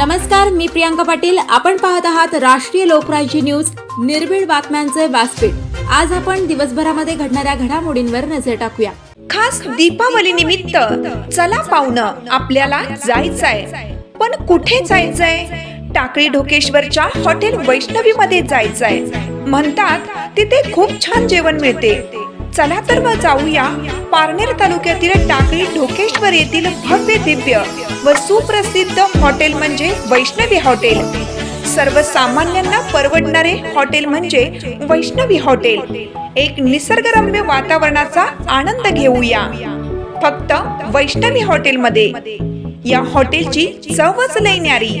नमस्कार मी प्रियांका पाटील. आपण पाहत आहात राष्ट्रीय लोकराज्य न्यूज. निर्भीड बातम्यांचे व्यासपीठ. आज आपण दिवसभरामध्ये घडणाऱ्या घडामोडींवर नजर टाकूया. खास दीपावली निमित्त चला पाहुणं आपल्याला जायचंय. पण कुठे जायचंय? टाकळी ढोकेश्वरच्या हॉटेल वैष्णवी मध्ये जायचंय. म्हणतात तिथे खूप छान जेवण मिळते. चला तर मग जाऊया. पारनेर तालुक्यातील टाकळी ढोकेश्वर येथील भव्य दिव्य व सुप्रसिद्ध हॉटेल म्हणजे वैष्णवी हॉटेल. सर्वसामान्यांना परवडणारे हॉटेल म्हणजे वैष्णवी हॉटेल. एक निसर्गरम्य वातावरणाचा आनंद घेऊया. फक्त वैष्णवी हॉटेलमध्ये. या हॉटेलची चवच लय न्यारी.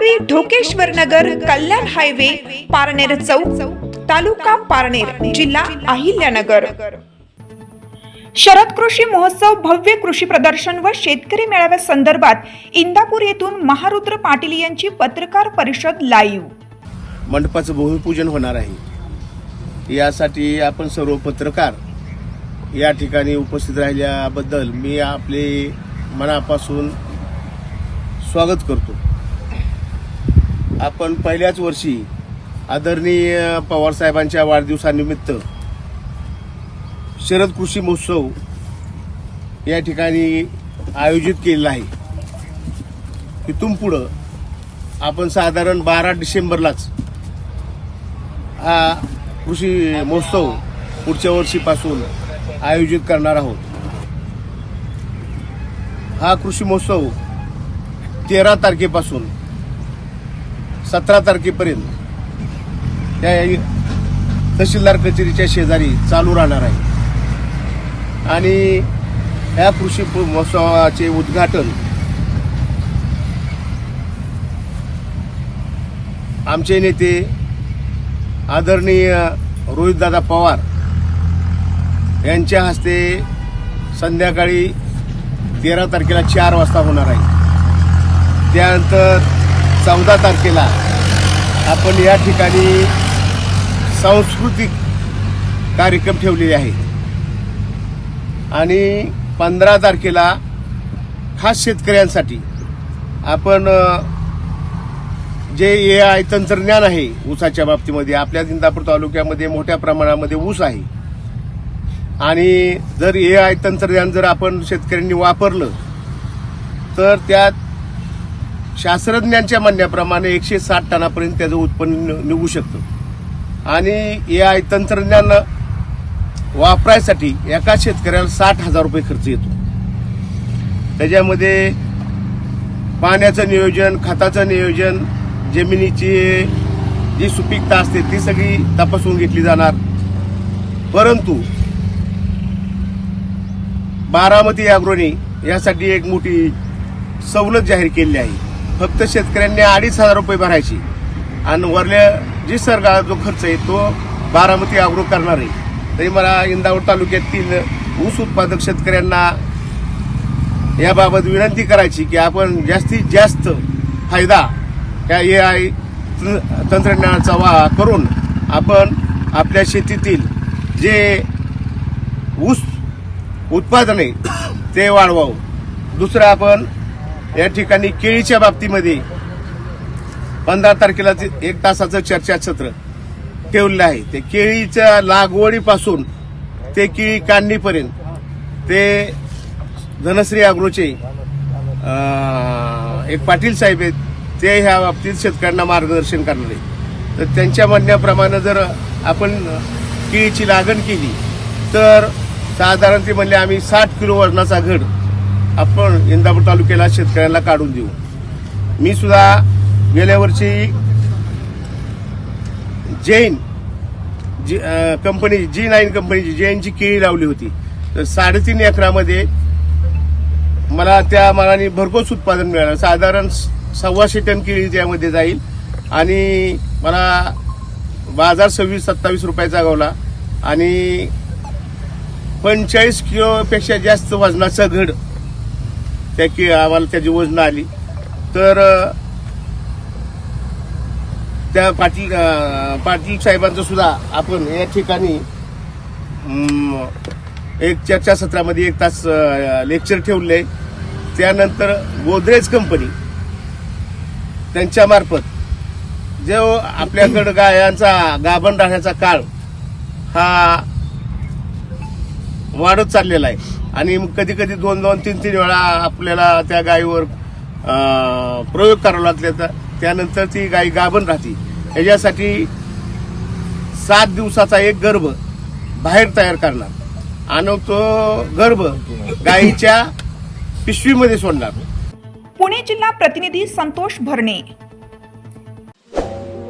टाकळी ढोकेश्वर नगर कल्याण हायवे पारनेर चौक तालुका पारनेर जिल्हा अहिल्यानगर. शरद कृषी महोत्सव भव्य कृषी प्रदर्शन व शेतकरी मेळाव्या संदर्भात इंदापूर येथून महारुद्र पाटील यांची पत्रकार परिषद लाईव्ह मंडपाचं भूमिपूजन होणार आहे. यासाठी आपण सर्व पत्रकार या ठिकाणी उपस्थित राहिल्याबद्दल मी आपले मनापासून स्वागत करतो. आपण पहिल्याच वर्षी आदरणीय पवारसाहेबांच्या वाढदिवसानिमित्त शरद कृषी महोत्सव या ठिकाणी आयोजित केलेला आहे. तिथून पुढं आपण साधारण बारा डिसेंबरलाच हा कृषी महोत्सव पुढच्या वर्षीपासून आयोजित करणार आहोत. हा कृषी महोत्सव तेरा तारखेपासून सतरा तारखेपर्यंत त्या तहसीलदार कचेरीच्या शेजारी चालू राहणार आहे. आणि ह्या कृषी महोत्सवाचे उद्घाटन आमचे नेते आदरणीय रोहितदादा पवार यांच्या हस्ते संध्याकाळी तेरा तारखेला चार वाजता होणार आहे. त्यानंतर चौदा तारखेला आपण या ठिकाणी सांस्कृतिक कार्यक्रम ठेवलेले आहेत. आणि पंधरा तारखेला खास शेतकऱ्यांसाठी आपण जे ए आय तंत्रज्ञान आहे ऊसाच्या बाबतीमध्ये आपल्या इंदापूर तालुक्यामध्ये मोठ्या प्रमाणामध्ये ऊस आहे. आणि जर ए आय तंत्रज्ञान जर आपण शेतकऱ्यांनी वापरलं तर त्यात शास्त्रज्ञांच्या म्हणण्याप्रमाणे एकशे साठ टनापर्यंत त्याचं उत्पन्न निघू शकतं. आणि ए आय तंत्रज्ञान वापरायसाठी एका शेतकऱ्याला साठ हजार रुपये खर्च येतो. त्याच्यामध्ये पाण्याचं नियोजन खताचं नियोजन जमिनीची जी सुपीकता असते ती सगळी तपासून घेतली जाणार. परंतु बारामती अग्रोनी यासाठी एक मोठी सवलत जाहीर केली आहे. फक्त शेतकऱ्यांनी अडीच हजार रुपये भरायची. आणि वरल्या जी सरकार जो खर्च आहे तो बारामती आग्रो करणार आहे. तरी मला इंदापूर तालुक्यातील ऊस उत्पादक शेतकऱ्यांना याबाबत विनंती करायची की आपण जास्तीत जास्त फायदा या ए आय तंत्रज्ञानाचा वा करून आपण आपल्या शेतीतील जे ऊस उत्पादन आहे ते वाढवावं. दुसरं आपण या ठिकाणी केळीच्या बाबतीमध्ये पंधरा तारखेला एक तासाचं चर्चासत्र ठेवलेलं आहे. ते केळीच्या लागवडीपासून ते केळी काढणीपर्यंत ते धनश्री अग्रोचे एक पाटील साहेब आहेत ते ह्या बाबतीत शेतकऱ्यांना मार्गदर्शन करणार आहे तर त्यांच्या म्हणण्याप्रमाणे जर आपण केळीची लागण केली तर साधारण ते म्हणले आम्ही साठ किलो वजनाचा घड आपण इंदापूर तालुक्याला शेतकऱ्यांना काढून देऊ. मी सुद्धा गेल्या वर्षी Jain ji company G nine कंपनीची जैनची केळी लावली होती. तर साडेतीन एकरामध्ये मला त्या मानाने भरघोस उत्पादन मिळालं. साधारण सव्वाशे टन केळी त्यामध्ये जाईल. आणि मला बाजार सव्वीस सत्तावीस रुपयाचा गावला. आणि पंचेचाळीस किलोपेक्षा जास्त वजनाचं घड त्याची आम्हाला त्याची योजना आली. तर त्या पाटील पाटील साहेबांचं सुद्धा आपण या ठिकाणी एक चर्चासत्रामध्ये एक तास लेक्चर ठेवले. त्यानंतर गोदरेज कंपनी त्यांच्यामार्फत जो आपल्याकडं गायांचा गाभण राहण्याचा काळ हा वाढत चाललेला आहे. आणि कधी कधी दोन दोन तीन तीन वेळा आपल्याला त्या गायीवर प्रयोग करावा लागले तर त्यानंतर ती गाय गाभण राहते. याच्यासाठी सात दिवसाचा एक गर्भ बाहेर तयार करणार. आणि तो गर्भ गायीच्या पिशवीमध्ये सोडणार. पुणे जिल्हा प्रतिनिधी संतोष भरणे.